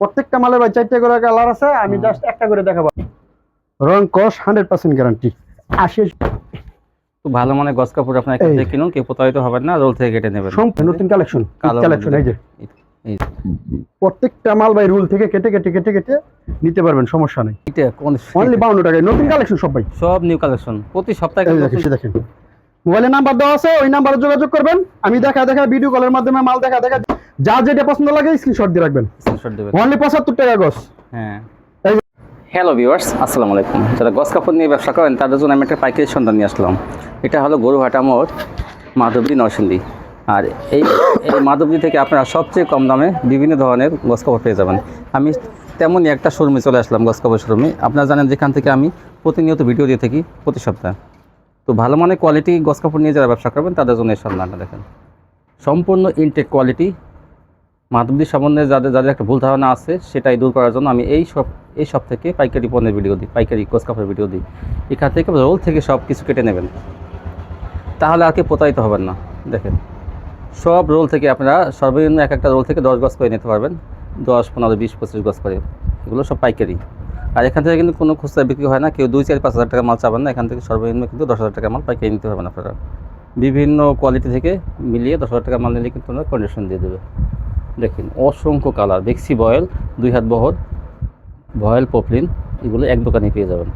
প্রত্যেকটা মালে ভাই চারটে করে কালার আছে আমি জাস্ট একটা করে দেখাবো। রং কস হান্ড্রেড পার্সেন্ট গ্যারান্টি আশি ভালো মানে গস কাপড় আপনার এখান। থেকে কিনুন কেউ প্রতারিত হবেন না রোল থেকে কেটে নেবেন। সম্পূর্ণ নতুন কালেকশন কালেকশন এই যে। প্রত্যেকটা মাল ভাই রুল থেকে কেটে কেটে কেটে কেটে নিতে পারবেন সমস্যা নেই। এটা কোন অনলি বাউন্ন টাকায় নতুন কালেকশন সব ভাই। সব নিউ কালেকশন প্রতি সপ্তাহে দেখেন। মোবাইলের নাম্বার দেওয়া আছে ওই নাম্বারে যোগাযোগ করবেন। আমি দেখা দেখা ভিডিও কলের মাধ্যমে মাল দেখা দেখা যা যেটা পছন্দ লাগে স্ক্রিনশট দিয়ে রাখবেন। স্ক্রিনশট দেবেন অনলি পঁচাত্তর টাকা গস। হ্যাঁ। হ্যালো ভিউয়ার্স আসসালামু আলাইকুম। যারা গস কাপড় নিয়ে ব্যবসা করেন তাদের জন্য আমি একটা পাইকারি সন্ধান নিয়ে আসলাম। এটা হলো গরুহাটা মোড় মাধবদী নরসিংদী। আর এই এই মাধবদী থেকে আপনারা সবচেয়ে কম দামে বিভিন্ন ধরনের গস কাপড় পেয়ে যাবেন। আমি তেমনই একটা শোরুমে চলে আসলাম গস কাপড় শোরুমে। আপনারা জানেন যেখান থেকে আমি প্রতিনিয়ত ভিডিও দিয়ে থাকি প্রতি সপ্তাহে। তো ভালো মানের কোয়ালিটি গস কাপড় নিয়ে যারা ব্যবসা করবেন, তাদের জন্য এই সন্ধানটা দেখেন। সম্পূর্ণ ইনটেক কোয়ালিটি মাধবদী সম্বন্ধে যাদের যাদের একটা ভুল ধারণা আছে, সেটাই দূর করার জন্য আমি এই সব এই সব থেকে পাইকারি পণ্যের ভিডিও দিই, পাইকারি কোচ কাপড়ের ভিডিও দিই। এখান থেকে রোল থেকে সব কিছু কেটে নেবেন। তাহলে আর কি প্রতারিত হবেন না। দেখেন, সব রোল থেকে আপনারা সর্বনিম্ন এক একটা রোল থেকে দশ গজ করে নিতে পারবেন। দশ, পনেরো, বিশ, পঁচিশ গজ করে। এগুলো সব পাইকারি। আর এখান থেকে কিন্তু কোনো খুচরা বিক্রি হয় না। কেউ দুই, চার, পাঁচ হাজার টাকা মাল চাবেন না। এখান থেকে সর্বনিম্ন কিন্তু দশ হাজার টাকা মাল পাইকারি নিতে পারবেন আপনারা। বিভিন্ন কোয়ালিটি থেকে মিলিয়ে দশ হাজার টাকা মাল নিলে কিন্তু ওনারা কন্ডিশন দিয়ে দেবে। দেখেন, অসংখ্য কালার বেক্সি বয়েল দুই হাত বহর ভয়েল পপলিন এগুলো এক দোকানে পেয়ে যাবেন।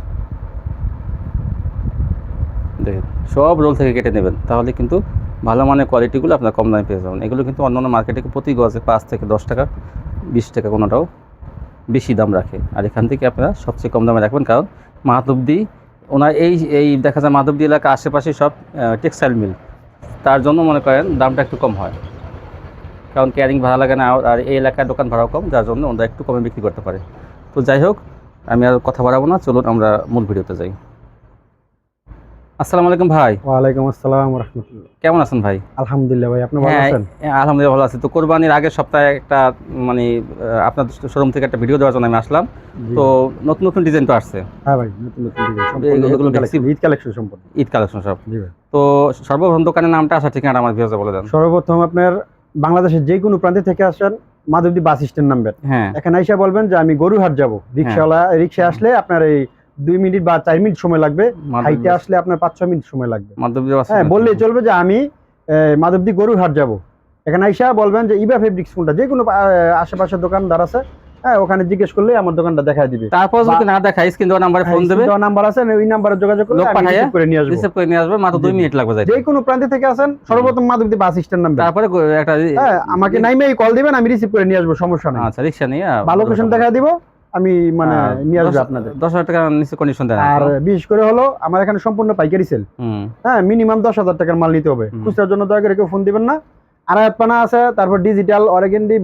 দেখেন, সব রোল থেকে কেটে নেবেন। তাহলে কিন্তু ভালো মানের কোয়ালিটিগুলো আপনার কম দামে পেয়ে যাবেন। এগুলো কিন্তু অন্য অন্য মার্কেটে প্রতি গজে পাঁচ থেকে দশ টাকা, বিশ টাকা কোনোটাও বেশি দাম রাখে। আর এখান থেকে আপনারা সবচেয়ে কম দামে রাখবেন, কারণ মাধবদী, ওনার এই এই দেখা যায় মাধবদী এলাকা আশেপাশে সব টেক্সটাইল মিল। তার জন্য মনে করেন দামটা একটু কম হয়। কারণ ক্যারিং ভাড়া লাগে না, আর এই এলাকায় দোকান ভাড়াও কম, যার জন্য ওনারা একটু কমে বিক্রি করতে পারে। তো যাই হোক, আমি আর কথা বাড়াবো না, চলুন আমরা মূল ভিডিওতে যাই। আসসালামু আলাইকুম ভাই। ওয়ালাইকুম আসসালাম রহমতুল্লাহ। কেমন আছেন ভাই? আলহামদুলিল্লাহ ভাই আপনি ভালো হ্যাঁ আছেন? হ্যাঁ, আলহামদুলিল্লাহ ভালো আছি। তো কোরবানির আগের সপ্তাহে একটা মানে আপনার শোরুম থেকে একটা ভিডিও দেওয়ার জন্য আমি আসলাম। তো নতুন নতুন ডিজাইন তো আসছে। হ্যাঁ ভাই নতুন নতুন ডিজাইন সম্পূর্ণ ঈদ কালেকশন সম্পূর্ণ। ঈদ কালেকশন সব। তো সর্বপ্রথম দোকানের নামটা আসার ঠিকানা আমার ভিউজে বলে দেন। সর্বপ্রথম আপনার বাংলাদেশের যে কোনো প্রান্তে থেকে আসেন মাধবদী বাস স্ট্যান্ড নামবেন। হ্যাঁ। এখানে এসে বলবেন যে আমি গরুহাট যাব। রিক্সাওয়ালা রিক্সা আসলে আপনার এই দুই মিনিট বা চার মিনিট সময় লাগবে। হাইটে আসলে আপনার পাঁচ ছ মিনিট সময় লাগবে। হ্যাঁ বললেই চলবে যে আমি মাধবদী গরুহাট যাব। এখানে আইসা বলবেন যে ইবা ফেব্রিক্স কোনটা? যে কোনো আশেপাশের দোকানদার আছে হ্যাঁ ওখানে জিজ্ঞেস করলে আমার দোকানটা দেখা দিবে। তারপর যদি না দেখায় স্ক্রিন দেওয়া নাম্বারে ফোন দেবে। নাম্বার আছে ওই নাম্বারে যোগাযোগ করলে আমি receive করে নিয়ে আসব। রিসিভ করে নিয়ে আসবে মাত্র দুই জি, জি। মিনিট লাগবে যাইতে। যে কোনো প্রান্তে থেকে আসেন সর্বপ্রথম মাধবদী বাস স্ট্যান্ড নামবেন। তারপরে একটা হ্যাঁ আমাকে নাইমে কল দিবেন আমি রিসিভ করে নিয়ে আসব সমস্যা নেই। আচ্ছা রিক্সা নিয়ে ভালো লোকেশন দেখা দিব। আমি মানে নিয়ে আসব আপনাদের। দশ হাজার টাকা নিচে কন্ডিশন দেন আর বিশেষ করে হলো আমার এখানে সম্পূর্ণ পাইকারি সেল হ্যাঁ মিনিমাম দশ হাজার টাকার মাল নিতে হবে। খুচরার জন্য দয়া করে কেউ ফোন দিবেন না। আড়াইয়াত পানা আছে তারপর ডিজিটাল অরেগেন্ডি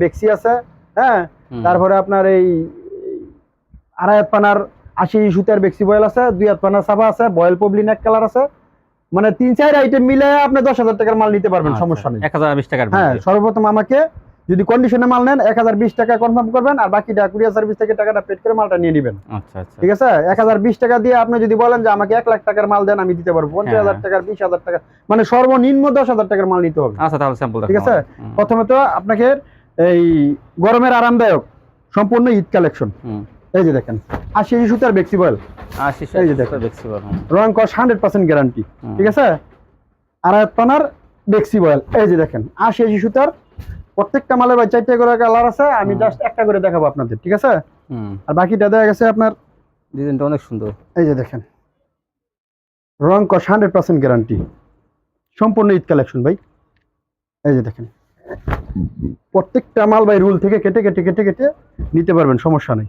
বেক্সি আছে হ্যাঁ। তারপরে আপনার এই আড়াইয়াত পানার আশি সুতার বেক্সি বয়েল আছে দুই হাত পানার সাবা আছে বয়েল পবলিন এক কালার আছে। মানে তিন চার আইটেম মিলে আপনি দশ হাজার টাকার মাল নিতে পারবেন আচ্ছা, সমস্যা নেই। এক হাজার বিশ টাকার হ্যাঁ সর্বপ্রথম আমাকে যদি কন্ডিশনে মাল নেন এক হাজার বিশ টাকা কনফার্ম করবেন আর বাকিটা কুরিয়ার সার্ভিস থেকে টাকাটা পেড করে মালটা নিয়ে নেবেন। আচ্ছা আচ্ছা। ঠিক আছে? এক হাজার বিশ টাকা দিয়ে আপনি যদি বলেন যে আমাকে এক লাখ টাকার মাল দেন আমি দিতে পারব। পঞ্চাশ হ্যাঁ। হাজার টাকার বিশ হাজার টাকা মানে সর্বনিম্ন দশ হাজার টাকার মাল নিতে হবে। আচ্ছা তাহলে স্যাম্পল ঠিক আছে? প্রথমে তো আপনাকে এই গরমের আরামদায়ক সম্পূর্ণ ঈদ কালেকশন এই যে দেখেন আশি সুতার বেক্সি বয়েল আশি এই যে দেখো। দেখছি রং কস হান্ড্রেড পার্সেন্ট গ্যারান্টি ঠিক আছে? আর পানার বেক্সি বয়েল এই যে দেখেন আশি আশি সুতার প্রত্যেকটা মালের ভাই চারটে করে কালার আছে আমি জাস্ট একটা করে দেখাবো আপনাদের ঠিক আছে? আর বাকিটা দেখা গেছে আপনার ডিজাইনটা অনেক সুন্দর। এই যে দেখেন। রং কস হান্ড্রেড পার্সেন্ট গ্যারান্টি সম্পূর্ণ ঈদ কালেকশন ভাই। এই যে দেখেন। প্রত্যেকটা মাল ভাই রুল থেকে কেটে কেটে কেটে কেটে নিতে পারবেন সমস্যা নেই।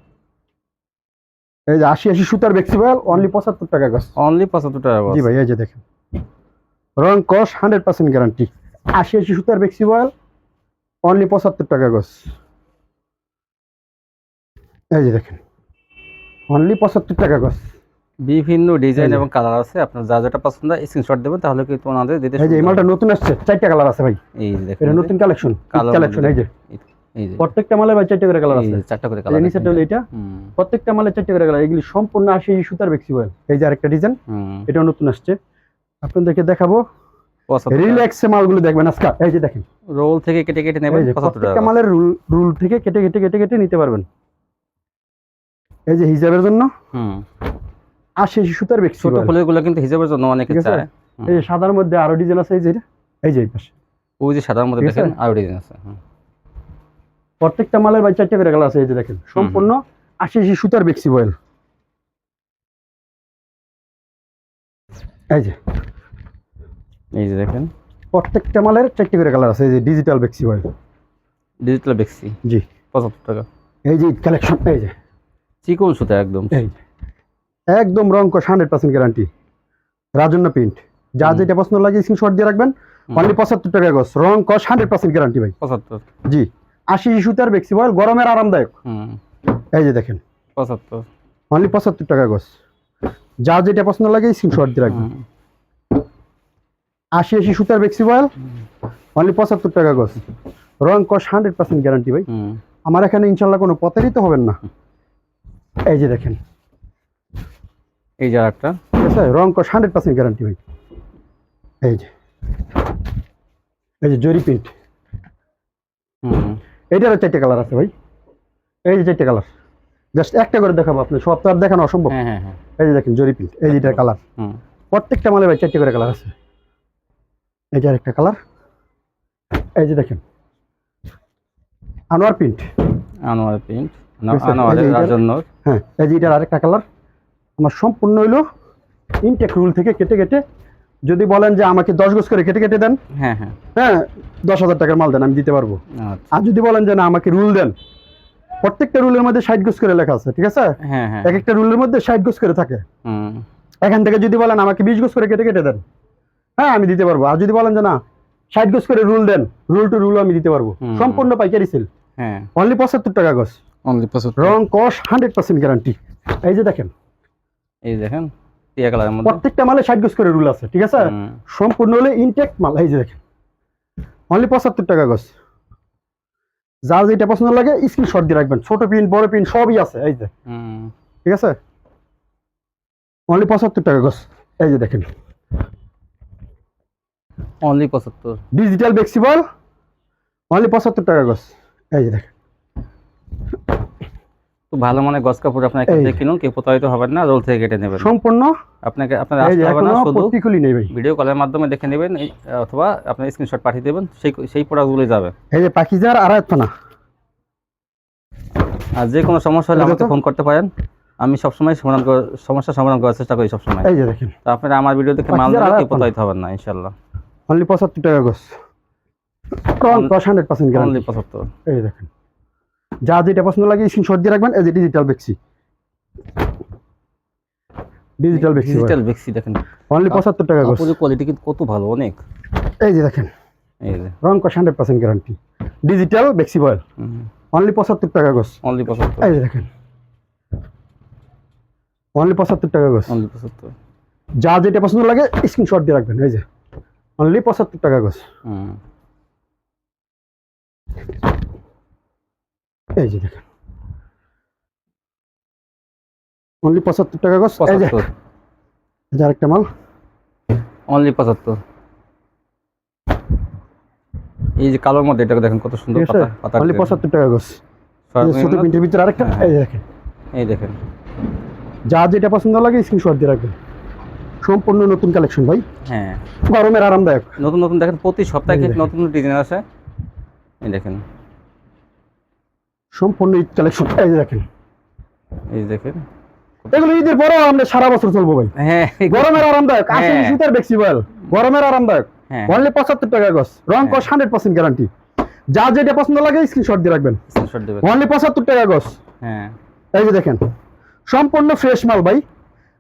এই যে আশি আশি সুতার বেক্সিবাল অনলি পঁচাত্তর টাকা গাছ অনলি পঁচাত্তর টাকা জি ভাই এই যে দেখেন। রং কস হান্ড্রেড পার্সেন্ট গ্যারান্টি আশি আশি সুতার বেক্সিবাল অনলি পঁচাত্তর টাকা গাছ। এই যে দেখেন অনলি পঁচাত্তর টাকা গাছ। বিভিন্ন ডিজাইন এবং কালার আছে আপনার যা যেটা পছন্দ হয় স্ক্রিনশট দেবেন তাহলে কিন্তু ওনাদের দিতে এই যে এই মালটা নতুন আসছে চারটা কালার আছে ভাই। এই দেখেন এটা নতুন কালেকশন কালেকশন এই যে। এই যে। প্রত্যেকটা মালের ভাই চারটে করে কালার আছে। চারটা করে কালার নিচেরটা হলো এটা। প্রত্যেকটা মালের চারটে করে কালার এগুলি সম্পূর্ণ আসে এই সুতার বেক্সি বয়েল এই যে আরেকটা ডিজাইন এটাও নতুন আসছে। আপনাদেরকে দেখাবো রিল্যাক্সে মালগুলো দেখবেন আজকে। এই যে দেখেন। রোল থেকে কেটে কেটে নেবেন প্রত্যেকটা মালের রুল রুল থেকে কেটে কেটে কেটে কেটে নিতে পারবেন। এই যে হিজাবের জন্য। হুম। সুতার বেক্সি ছোট ফুলের কিন্তু হিসাবের জন্য অনেকে চায়। এই যে সাদার মধ্যে আরও ডিজাইন আছে এই যে এই যে এই পাশে। ওই যে সাদার মধ্যে? দেখেন আরও ডিজাইন আছে। প্রত্যেকটা মালের বাই চারটে করে কালার আছে এই যে দেখেন। সম্পূর্ণ আশি আশি সুতার বেক্সি বয়েল। এই যে। এই যে দেখেন। প্রত্যেকটা মালের চারটে করে কালার আছে এই যে ডিজিটাল বেক্সি বয়েল ডিজিটাল বেক্সি জি। পঁচাত্তর টাকা। এই যে কালেকশন এই যে। চিকন সুতা একদম। এই একদম রং কষ হান্ড্রেড পার্সেন্ট গ্যারান্টি রাজন্য প্রিন্ট যা। যেটা পছন্দ লাগে স্ক্রিনশট দিয়ে রাখবেন। অনলি পঁচাত্তর টাকা গছ রং কষ হান্ড্রেড পার্সেন্ট গ্যারান্টি ভাই। পঁচাত্তর। জি। আশি সুতার বেক্সি বয়েল গরমের আরামদায়ক। হুম। এই যে দেখেন। পঁচাত্তর। অনলি পঁচাত্তর টাকা গছ যা যেটা পছন্দ লাগে স্ক্রিনশট দিয়ে রাখবেন। আশি আশি সুতার বেক্সি বয়েল অনলি পঁচাত্তর টাকা গছ রং কষ হান্ড্রেড পার্সেন্ট গ্যারান্টি ভাই। আমার এখানে ইনশাল্লাহ কোনো প্রতারিত হবেন না। এই যে দেখেন। এই যে একটা ঠিক আছে? রং কষ হান্ড্রেড পার্সেন্ট গ্যারান্টি ভাই। এই যে। এই যে জরি প্রিন্ট হুম। এইটারও চারটে কালার আছে ভাই। এই যে চারটে কালার জাস্ট একটা করে দেখাবো আপনি সব তো আর দেখানো অসম্ভব। হ্যাঁ হ্যাঁ হ্যাঁ। এই যে দেখেন জরি প্রিন্ট এই যে এটার কালার হুম। প্রত্যেকটা মালে ভাই চারটে করে কালার আছে। এই যে আরেকটা কালার এই যে দেখেন আনোয়ার প্রিন্ট আনোয়ার প্রিন্ট হ্যাঁ এই যে এটার আরেকটা কালার আমার সম্পূর্ণ হইল ইনটেক রুল থেকে কেটে কেটে। যদি বলেন যে আমাকে দশ গোজ করে কেটে কেটে দেন হ্যাঁ হ্যাঁ। হ্যাঁ দশ হাজার টাকার মাল দেন আমি দিতে পারব। আচ্ছা। আর যদি বলেন যে না আমাকে রুল দেন প্রত্যেকটা রুলের মধ্যে ষাট গোজ করে লেখা আছে ঠিক আছে? হ্যাঁ হ্যাঁ। এক একটা রুলের মধ্যে ষাট গোজ করে থাকে। হুম। এখান থেকে যদি বলেন আমাকে বিশ গোজ করে কেটে কেটে দেন হ্যাঁ আমি দিতে পারব। আর যদি বলেন যে না ষাট গোজ করে রুল দেন রুল টু রুল আমি দিতে পারব। সম্পূর্ণ পাইকারি সেল। হ্যাঁ। অনলি পঁচাত্তর টাকা গজ। অনলি পঁচাত্তর। রং কস হান্ড্রেড পার্সেন্ট গ্যারান্টি এই যে দেখেন। এই দেখেন প্রত্যেকটা মালে ষাট গোজ করে রুল আছে ঠিক আছে? সম্পূর্ণ হলে ইনটেক মাল এই যে দেখেন। অনলি পঁচাত্তর টাকা গজ। যার যেটা পছন্দ লাগে স্ক্রিনশট দিয়ে রাখবেন। ছোট পিন বড় পিন সবই আছে এই যে। ঠিক আছে? অনলি পঁচাত্তর টাকা গজ। এই যে দেখেন। অনলি পঁচাত্তর। ডিজিটাল অনলি পঁচাত্তর টাকা এই যে দেখেন। ভালো মানে কাপড় আপনার এখান এই। থেকে কিনুন কেউ প্রতারিত হবেন না রোল থেকে কেটে নেবেন। সম্পূর্ণ? আপনাকে আপনার আসতে হবে না শুধু ভিডিও কলের মাধ্যমে দেখে নেবেন অথবা আপনার স্ক্রিনশট পাঠিয়ে দেবেন সেই সেই প্রোডাক্টগুলোই যাবে। এই যে পাখিজার আড়াই না। আর যে কোনো সমস্যা হলে আমাকে ফোন করতে পারেন। আমি সবসময় সমাধান সমস্যার সমাধান করার চেষ্টা করি সবসময়। এই যে দেখেন। তো আপনারা আমার ভিডিও দেখে মাল আর আপনার। প্রতারিত হবেন না ইনশাল্লাহ অনলি পঁচাত্তর টাকা গজ দশ হান্ড্রেড পার্সেন্ট গ্যারান্টি পঁচাত্তর। এই দেখেন। যা যেটা পছন্দ লাগে স্ক্রিনশট দিয়ে রাখবেন এই যে ডিজিটাল বেক্সি ডিজিটাল বেক্সি ডিজিটাল বেক্সি দেখেন। অনলি পঁচাত্তর টাকা গজ কোয়ালিটি কিন্তু কত ভালো অনেক। এই যে দেখেন। এই যে। রং কষ হান্ড্রেড পার্সেন্ট গ্যারান্টি ডিজিটাল বেক্সি বয়েল অনলি পঁচাত্তর টাকা গজ অনলি পঁচাত্তর। এই যে দেখেন। অনলি পঁচাত্তর টাকা গজ অনলি পঁচাত্তর। যা যেটা পছন্দ লাগে স্ক্রিনশট দিয়ে রাখবেন এই যে। অনলি পঁচাত্তর টাকা গজ এই যে দেখেন। অনলি পঁচাত্তর টাকা গজ যে। পঁচাত্তর। এই যে আরেকটা মাল। অনলি পঁচাত্তর। এই যে কালোর মধ্যে এটাকে দেখেন কত সুন্দর পাতা পাতা অনলি পঁচাত্তর টাকা গজ এই ছোট প্রিন্টের ভিতরে আরেকটা। হ্যাঁ। এই দেখেন। এই দেখেন। যা যেটা পছন্দ লাগে স্ক্রিনশট দিয়ে রাখবেন। সম্পূর্ণ নতুন কালেকশন ভাই। হ্যাঁ। গরমের আরামদায়ক। নতুন নতুন দেখেন প্রতি সপ্তাহে কিন্তু দেখেন। নতুন ডিজাইন আসে এই দেখেন। সম্পূর্ণ ঈদ কালেকশন এই দেখেন। এই দেখেন। এগুলো ঈদের পরেও আমরা সারা বছর চলবো ভাই। হ্যাঁ। গরমের আরামদায়ক। হ্যাঁ। শীতের বেক্সিবল গরমের আরামদায়ক। হ্যাঁ। অনলি পঁচাত্তর টাকা গজ। রং। কস হান্ড্রেড পার্সেন্ট গ্যারান্টি যা যেটা পছন্দ লাগে স্ক্রিনশট দিয়ে রাখবেন। স্ক্রিনশট দেবেন অনলি পঁচাত্তর টাকা গজ। হ্যাঁ। এই যে দেখেন। সম্পূর্ণ ফ্রেশ মাল ভাই।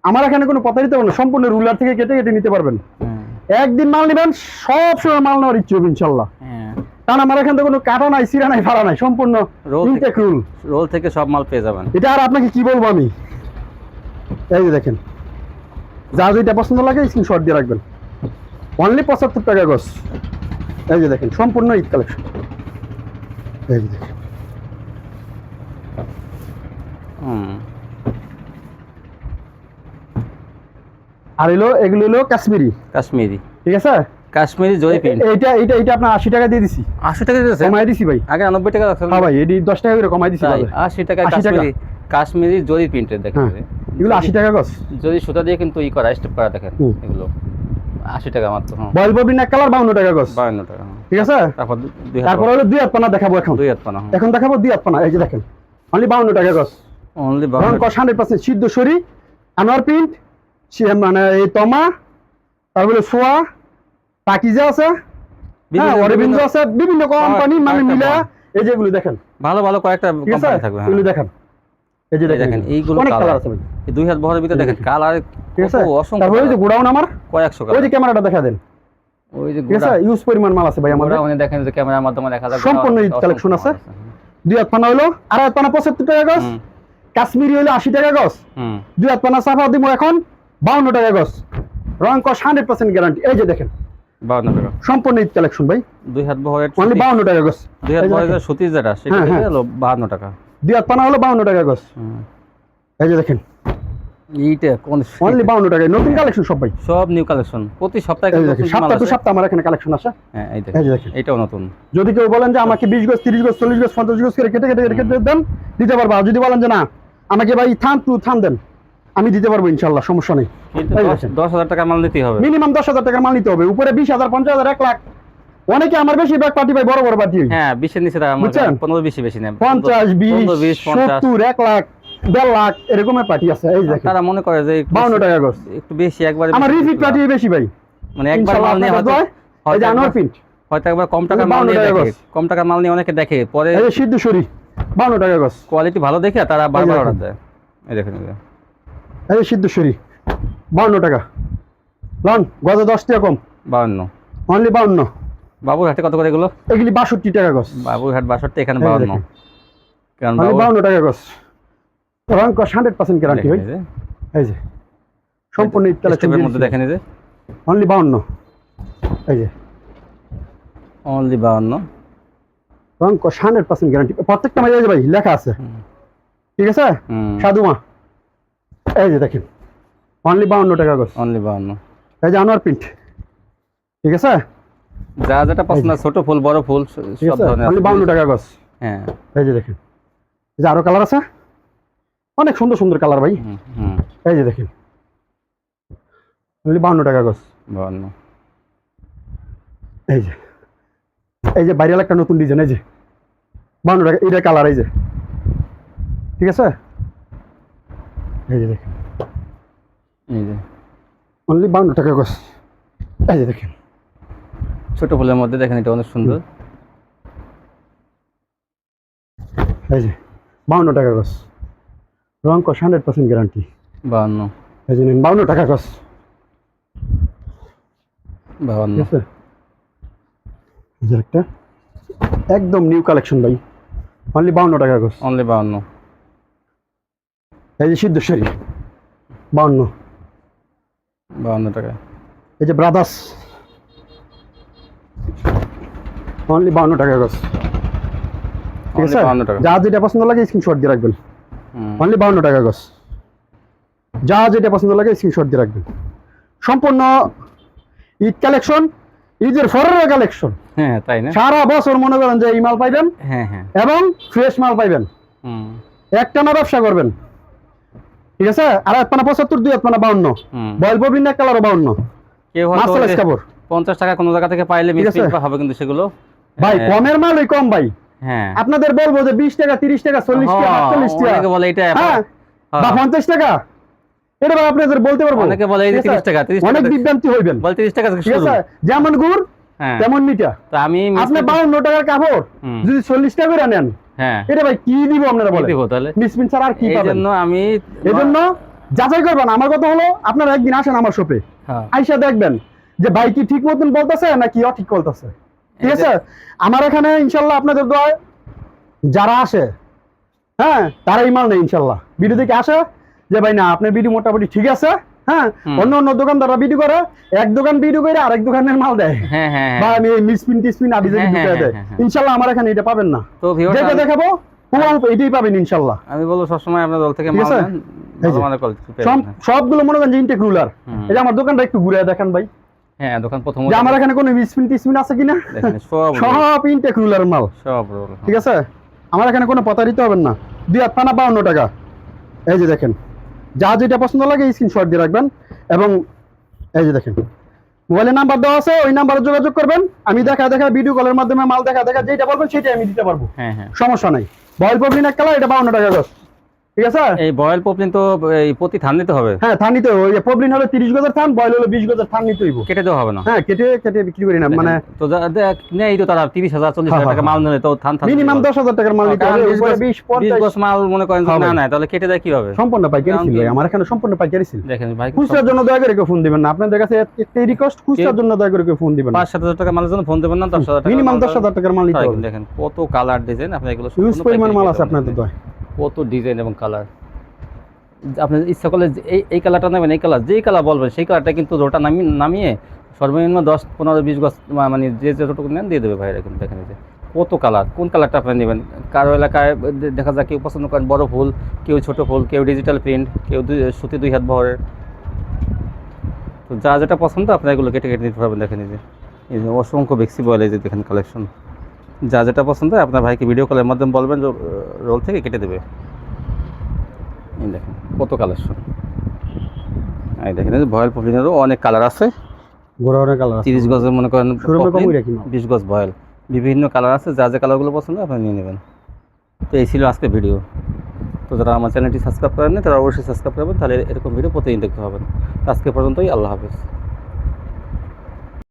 আমার এখানে কোনো প্রতারিত হবে না। সম্পূর্ণ রুলার থেকে কেটে কেটে নিতে পারবেন। হ্যাঁ। একদিন মাল নেবেন সব সময় মাল নেওয়ার ইচ্ছে হবে ইনশাল্লাহ। হ্যাঁ। কারণ আমার এখান থেকে কোনো কাটা নাই সিরা নাই ফাড়া নাই সম্পূর্ণ ইনটেক রুল রোল থেকে সব মাল পেয়ে যাবেন। এটা আর আপনাকে কি বলব আমি? এই যে দেখেন যা যেটা পছন্দ লাগে স্ক্রিনশট দিয়ে রাখবেন। অনলি পঁচাত্তর টাকা গজ এই যে দেখেন সম্পূর্ণ ঈদ কালেকশন এই যে দেখেন। হুম। আর এলো এগুলো হলো কাশ্মীরি। কাশ্মীরি। ঠিক আছে? কাশ্মীরি জরি প্রিন্ট। এইটা এইটা এইটা আপনার আশি টাকা দিয়ে দিছি। আশি টাকা দিতেছে কমাই দিছি ভাই। আগে নব্বই টাকা রাখছেন হ্যাঁ ভাই এটি টাকা করে কমাই দিছি টাকা 80 টাকা। কাশ্মীরি কাশ্মীরি জরি প্রিন্টের দেখেন হ্যাঁ। এগুলো আশি টাকা গছ। যদি সুতা দিয়ে কিন্তু ই করা স্টেপ করা দেখেন এগুলো। আশি টাকা মাত্র বয়েল ববিন এক কালার বাউন্ন টাকা গছ। টাকা। ঠিক আছে? তারপর দুই তারপর হলো দুই হাত পানা দেখাবো এখন। দুই হাত পানা এখন দেখাবো দুই হাত পানা এই যে দেখেন। অনলি বাউন্ন টাকা গছ। অনলি রং বাউন্ন কষ হান্ড্রেড পার্সেন্ট সিদ্ধ সরি আনোয়ার প্রিন্ট মানে এই তমা তারপরে সোয়া পাকিজা আছে হ্যাঁ অরবিন্দ আছে বিভিন্ন কোম্পানি মানে মিলা। এই যেগুলো দেখেন। ভালো ভালো কয়েকটা কোম্পানি থাকবে হ্যাঁ। এগুলো দেখেন। এই যে দেখেন এইগুলো কালার আছে এই দুই হাত বহরের ভিতরে দেখেন কালার ঠিক আছে? অসংখ্য তারপরে ওই যে গোডাউন আমার কয়েকশো ওই যে ক্যামেরাটা দেখা দেন। ওই যে আছে? ইউজ পরিমাণ মাল আছে ভাই আমাদের। দেখেন যে ক্যামেরার মাধ্যমে দেখা যায় সম্পূর্ণ মাল আছে। দুই হাত পানা হলো আর হাত পানা পঁচাত্তর টাকা গছ কাশ্মীরি হলো আশি টাকা গছ দুই হাত পানা সাফা দিব এখন। বাউন্ন টাকা গছ। রং কস হান্ড্রেড পার্সেন্ট গ্যারান্টি এই যে দেখেন। বাউন্ন টাকা। সম্পূর্ণ ঈদ কালেকশন ভাই। দুই হাত অনলি বাউন্ন টাকা দুই হাত। যে সুতির যেটা সেটা হ্যাঁ, থেকে হ্যাঁ। হলো বাহান্ন টাকা। দুই হাত পানা হলো বাউন্ন টাকা এই যে দেখেন। এইটা কোন অনলি বাউন্ন টাকা। নতুন কালেকশন সব ভাই। সব নিউ কালেকশন প্রতি সপ্তাহে টু আমার এখানে কালেকশন আসে হ্যাঁ এই দেখেন। এটাও নতুন। যদি কেউ বলেন যে আমাকে বিশ গজ তিরিশ গজ চল্লিশ গজ পঞ্চাশ গজ করে কেটে কেটে কেটে দেন দিতে পারব। যদি বলেন যে না আমাকে ভাই থাম টু থাম দেন। আমি দিতে পারব ইনশাল্লাহ সমস্যা নেই। দশ- হাজার টাকা মাল নিতেই হবে। মিনিমাম দশ হাজার টাকার মাল নিতে হবে। উপরে বিশ হাজার পঞ্চাশ হাজার এক লাখ। অনেকে আমার বেশিরভাগ পার্টি ভাই বড় বড় পার্টি। হ্যাঁ বিশের নিচে টাকা বুঝছেন? পনেরো বেশি বেশি নেই পঞ্চাশ বিশ সত্তর এক লাখ দেড় লাখ এরকমের পার্টি আছে। এই দেখেন। তারা মনে করে যে বাউন্ন টাকা একটু বেশি একবার আমার রিপিট পার্টি বেশি ভাই। মানে একবার মাল নিয়ে হয়তো এই হয়তো একবার- প্রিন্ট হয়তো একবার কম টাকার মাল নিয়ে 52 টাকা দেখে। কম টাকার মাল নিয়ে অনেকে দেখে। পরে এই যে সিদ্ধেশ্বরী বাউন্ন টাকা কোয়ালিটি ভালো দেখে তারা বারবার অর্ডার দেয়। এই দেখেন। এই সিদ্ধেশ্বরী বাউন্ন টাকা। লন গজে দশ টাকা কম। বাউন্ন। অনলি বাউন্ন। বাবুর হাটে কত করে এগুলো? এগুলি বাষট্টি টাকা গছ বাবুর হাট বাষট্টি এখানে বাউন্ন। বাউন্ন টাকা গজ। রং কস হান্ড্রেড পার্সেন্ট গ্যারান্টি ভাই। এই যে। সম্পূর্ণ ঈদ কালেকশন মধ্যে দেখেন এই যে। অনলি বাউন্ন। এই যে। অনলি বাউন্ন। রং কস হান্ড্রেড পার্সেন্ট গ্যারান্টি প্রত্যেকটা মাঝে ভাই লেখা আছে। ঠিক আছে? হুম। সাধুমা। এই যে দেখেন অনলি বাউন্ন টাকা গজ। অনলি বাউন্ন। এই যে আনোয়ার প্রিন্ট ঠিক আছে? যা যেটা পছন্দ ছোট ফুল বড় ফুল সব ধরনের অনলি বাউন্ন টাকা গজ। হ্যাঁ। এই যে দেখেন এই যে আরও কালার আছে? অনেক সুন্দর সুন্দর কালার ভাই। এই যে দেখেন অনলি বাউন্ন টাকা গজ। বাউন্ন। এই যে এই যে বাইরে একটা নতুন ডিজাইন এই যে। বাউন্ন টাকা এইটা কালার এই যে। ঠিক আছে? এই যে দেখেন। এই যে। অনলি বাউন্ন টাকা গজ এই যে দেখেন। ছোট ফুলের মধ্যে দেখেন এটা অনেক সুন্দর। এই যে বাউন্ন টাকা গজ রং কস হান্ড্রেড পার্সেন্ট গ্যারান্টি বাউন্ন। এই যে নিন বাউন্ন টাকা গজ বাউন্ন। একটা একদম নিউ কালেকশন ভাই। অনলি বাউন্ন টাকা গজ অনলি বাউন্ন। এই যে সিদ্ধেশ্বরী বাউন্ন। বাউন্ন টাকা এই যে ব্রাদার্স অনলি বাউন্ন টাকা গজ ঠিক আছে? যা যেটা পছন্দ লাগে স্ক্রিনশট দিয়ে রাখবেন। অনলি বাউন্ন টাকা গজ যা যেটা পছন্দ লাগে স্ক্রিনশট দিয়ে রাখবেন। সম্পূর্ণ ঈদ কালেকশন ঈদের ফরের কালেকশন হ্যাঁ তাই না? সারা বছর মনে করেন যে এই মাল পাইবেন হ্যাঁ হ্যাঁ। এবং ফ্রেশ মাল পাইবেন। হুম। একটানা ব্যবসা করবেন। ঠিক আছে? আর এক পানা পঁচাত্তর দুই এক পানা বাউন্ন। বয়েল ববিন এক কালারও বাউন্ন। পঞ্চাশ টাকা কোনো জায়গা থেকে পাইলে হবে কিন্তু সেগুলো। ভাই হ্যাঁ, কমের মাল ওই কম ভাই। হ্যাঁ। আপনাদের বলব যে বিশ টাকা তিরিশ টাকা চল্লিশ টাকা হ্যাঁ, আটচল্লিশ টাকা। বলে এটা হ্যাঁ বা। পঞ্চাশ টাকা। এটা আপনাদের বলতে পারব? অনেকে বলে এই যে ঠিক 30 টাকা, অনেক বিভ্রান্তি হইবেন। বলে তিরিশ টাকা যেমন গুড় হ্যাঁ। তেমন তো আমি আপনি বাউন্ন টাকার কাপড় যদি চল্লিশ টাকা করে নেন হ্যাঁ। এটা ভাই কি দিব আপনারা বলেন? দিব তাহলে? ছাড়া আর কি পাবেন? আমি যাচাই করবেন। আমার কথা হলো আপনারা একদিন আসেন আমার শপে হ্যাঁ। আইসা দেখবেন যে ভাই কি ঠিক মতন বলতেছে নাকি অঠিক বলতেছে। ঠিক আছে? আমার এখানে ইনশাল্লাহ আপনাদের যারা আসে হ্যাঁ তারাই মাল নেই ইনশাল্লাহ। ভিডিও দেখে আসে যে ভাই না আপনার ভিডিও মোটামুটি ঠিক আছে। হ্যাঁ। অন্য অন্য দোকানদাররা ভিডিও করে এক দোকান ভিডিও করে আরেক দোকানের মাল দেয়। হ্যাঁ হ্যাঁ বা হ্যাঁ আমি মিসপিন টিসপিন আবি হ্যাঁ, ঢুকে দেয়। ইনশাল্লাহ আমার এখানে এটা পাবেন না। তো যেটা দেখাবো এটাই পাবেন ইনশাল্লাহ। আমি বলব সবসময় আপনার দল থেকে মাল নেন। সবগুলো মনে করেন যে ইনটেক রুলার যে আমার দোকানটা একটু ঘুরে দেখেন ভাই। হ্যাঁ দোকান প্রথম যে আমার এখানে কোনো স্পিন টিসপিন আছে কিনা? দেখেন সব সব ইনটেক রুলার মাল। সব ঠিক আছে? আমার এখানে কোনো প্রতারিত হবেন না। দুই হাত পানা বাউন্ন টাকা। এই যে দেখেন। যা যেটা পছন্দ লাগে স্ক্রিনশট দিয়ে রাখবেন। এবং এই যে দেখেন মোবাইলের নাম্বার দেওয়া আছে ওই নাম্বারে যোগাযোগ করবেন। আমি দেখা দেখা ভিডিও কলের মাধ্যমে মাল দেখা দেখা যেটা বলবেন সেটাই আমি দিতে পারব। হ্যাঁ হ্যাঁ। সমস্যা নাই। বয়েল পপলিন এক কালার এটা বাউন্ন টাকা গছ ঠিক আছে? এই বয়েল পপলিন তো এই প্রতি থান নিতে হবে। হ্যাঁ থান নিতে হবে। পপলিন হলো তিরিশ গজের থান বয়েল হলো বিশ গজের থান নিতে হইব। কেটে দেওয়া হবে না। হ্যাঁ কেটে কেটে বিক্রি করি না। মানে তো নেই তো তারা তিরিশ হাজার চল্লিশ হাজার হ্যাঁ, টাকা মাল নিলে তো থান থান মিনিমাম দশ হাজার টাকার মাল নিতে হবে কারণ বিশ উপরে গজ- মাল মনে করেন হবে। না তাহলে কেটে দেয় কি হবে সম্পূর্ণ পাইকারি ছিল আমার এখানে সম্পূর্ণ পাইকারি ছিল। দেখেন ভাই খুচরার জন্য দয়া করে কেউ ফোন দিবেন না। আপনাদের কাছে একটাই রিকোয়েস্ট খুচরার জন্য দয়া করে কেউ ফোন দিবেন না। পাঁচ সাত হাজার টাকা মালের জন্য ফোন দেবেন না দশ হাজার টাকা মিনিমাম মাল দশ হাজার টাকার মাল নিতে হবে। দেখেন কত কালার ডিজাইন আপনি এগুলো পরিমাণ মাল আছে। আপনাদের দয়। কত ডিজাইন এবং কালার আপনি ইচ্ছা করলে এই এই কালারটা নেবেন, এই কালার যেই কালার বলবেন, সেই কালারটা কিন্তু রোটা নামিয়ে নামিয়ে সর্বনিম্ন দশ, পনেরো, বিশ মা- মানে যে যতটুকু নেন দিয়ে দেবে ভাইরা কিন্তু দেখেন যে। কত কালার কোন কালারটা আপনি নেবেন? কারও এলাকায় দেখা যায় কেউ পছন্দ করেন বড় ফুল, কেউ ছোট ফুল, কেউ ডিজিটাল প্রিন্ট কেউ সুতি দুই হাত বহরের। তো যা যেটা পছন্দ আপনি এগুলো কেটে কেটে নিতে পারবেন, দেখেন এই যে। অসংখ্য বেক্সি এই যে দেখেন কালেকশন যা যেটা পছন্দ হয় আপনার ভাইকে ভিডিও কলের মাধ্যমে বলবেন রোল থেকে কেটে দেবে। এই দেখেন কত কালেকশন এই দেখেন ভয়েল পপিনেরও অনেক কালার আছে। গোড়া অনেক কালার তিরিশ গজের মনে করেন বিশ গজ ভয়েল। বিভিন্ন কালার আছে যা যা কালারগুলো পছন্দ আপনি নিয়ে নেবেন। তো এই ছিল আজকে ভিডিও তো যারা আমার চ্যানেলটি সাবস্ক্রাইব করেননি তারা অবশ্যই সাবস্ক্রাইব করবেন তাহলে এরকম ভিডিও প্রতিদিন দেখতে পাবেন। আজকে পর্যন্তই আল্লাহ হাফিজ।